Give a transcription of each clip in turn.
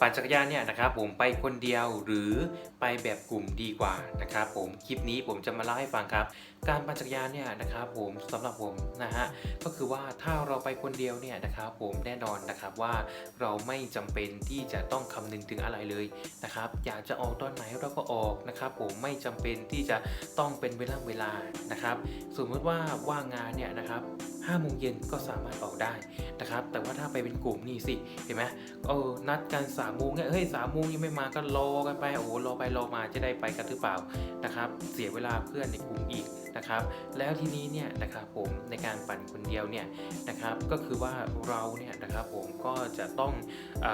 ปั่นจักรยานเนี่ยนะครับผมไปคนเดียวหรือไปแบบกลุ่มดีกว่านะครับผมคลิปนี้ผมจะมาเล่าให้ฟังครับ การปั่นจักรยานเนี่ยนะครับผมสำหรับผมนะฮะก็คือว่าถ้าเราไปคนเดียวเนี่ยนะครับผมแน่นอนนะครับว่าเราไม่จำเป็นที่จะต้องคำนึงถึงอะไรเลยนะครับอยากจะออกตอนไหนเราก็ออกนะครับผมไม่จำเป็นที่จะต้องเป็นเวลาเวลานะครับสมมติว่าว่างงานเนี่ยนะครับ ห้าโมงเย็นก็สามารถออกได้นะครับแต่ว่าถ้าไปเป็นกลุ่มนี่สิเห็นไหมเออนัดกันสามโมงเนี่ยเฮ้ยสามโมงยังไม่มาก็รอกันไปโอ้โหรอไปรอมาจะได้ไปกันหรือเปล่านะครับเสียเวลาเพื่อนในกลุ่มอีกนะครับแล้วทีนี้เนี่ยนะครับผมในการปั่นคนเดียวเนี่ยนะครับก็คือว่าเราเนี่ยนะครับผมก็จะต้องอ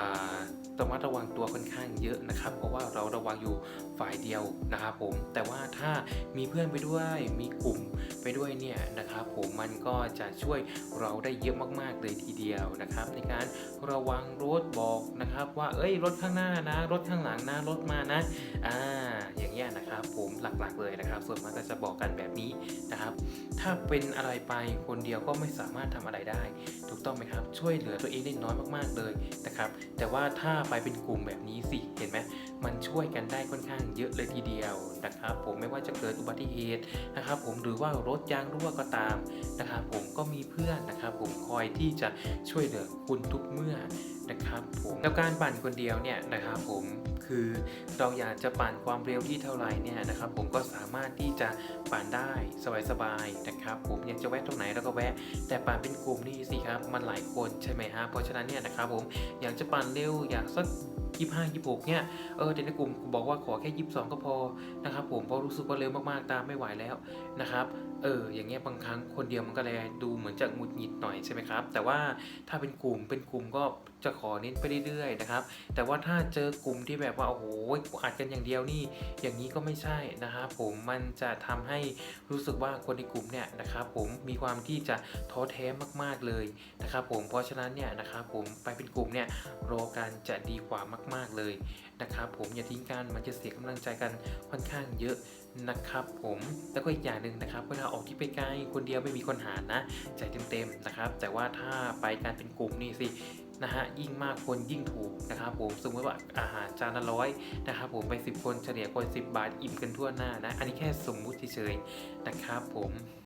ระมัดระวังตัวค่อนข้างเยอะนะครับ เพราะว่าเราระวังอยู่ฝ่ายเดียวนะครับผมแต่ว่าถ้ามีเพื่อนไปด้วยมีกลุ่มไปด้วยเนี่ยนะครับผมมันก็จะช่วยเราได้เยอะมากๆเลยทีเดียวนะครับ ในการระวังรถบอกนะครับ ว่าเอ้ยรถข้างหน้านะ รถข้างหลังนะรถมานะอ่าอย่างเงี้ยนะครับ ผมหลักๆเลยนะครับ ส่วนมากก็จะบอกกันแบบนี้นะครับ ถ้าเป็นอะไรไปคนเดียวก็ไม่สามารถทำอะไรได้ ถูกต้องไหมครับ ช่วยเหลือตัวเองได้น้อยมากๆเลยนะครับ แต่ว่าถ้าไปเป็นกลุ่มแบบนี้สิเห็นไหมมันช่วยกันได้ค่อนข้างเยอะเลยทีเดียวนะครับ ผมไม่ว่าจะเกิดอุบัติเหตุนะครับ ผมหรือว่ารถยางรั่วก็ตามนะครับ ผมก็มีเพื่อนนะครับ ผมคอยที่จะช่วยเหลือคุณทุกเมื่อนะครับผมแล้วการปั่นคนเดียวเนี่ยนะครับผม คือ เราอยากจะปั่นความเร็วที่เท่าไหร่เนี่ยนะครับ ผมก็สามารถที่จะปั่นได้สบายๆนะครับ ผมอยากจะแวะตรงไหนเราก็แวะ แต่ปั่นเป็นกลุ่มนี่สิครับมันหลายคนใช่ไหมฮะเพราะฉะนั้นเนี่ยนะครับผมอยากจะปั่นเร็วอยากสัก ยี่ห้ายี่หกเนี่ยเออแต่ในกลุ่มบอกว่าขอแค่ยี่สิบสองก็พอนะครับผมเพราะรู้สึกว่าเร็วมากๆตามไม่ไหวแล้วนะครับเอออย่างเงี้ยบางครั้งคนเดียวมันก็เลยดูเหมือนจะหงุดหงิดหน่อยใช่ไหมครับแต่ว่าถ้าเป็นกลุ่มเป็นกลุ่มก็จะขอเน้นไปเรื่อยๆนะครับแต่ว่าถ้าเจอกลุ่มที่แบบว่าโอ้โหอัดกันอย่างเดียวนี่อย่างนี้ก็ไม่ใช่นะครับผมมันจะทำให้รู้สึกว่าคนในกลุ่มเนี่ยนะครับผมมีความที่จะท้อแท้มากๆเลยนะครับผมเพราะฉะนั้นเนี่ยนะครับผมไปเป็นกลุ่มเนี่ยรอกันจะดีกว่ามากๆเลยนะครับผมอย่าทิ้งกันมันจะเสียกำลังใจกันค่อนข้างเยอะนะครับผมแล้วก็อีกอย่างหนึ่งนะครับเวลาออกที่ไปไกลคนเดียวไม่มีคนหารนะใจเต็มๆนะครับ แต่ว่าถ้าไปการเป็นกลุ่มนี่สินะฮะยิ่งมากคนยิ่งถูกนะครับผมสมมติว่าอาหารจานละร้อยนะครับผมไป 10 คนเฉลี่ยคน 10 บาทอิ่มกันทั่วหน้านะ อันนี้แค่สมมุติเฉยๆนะครับผม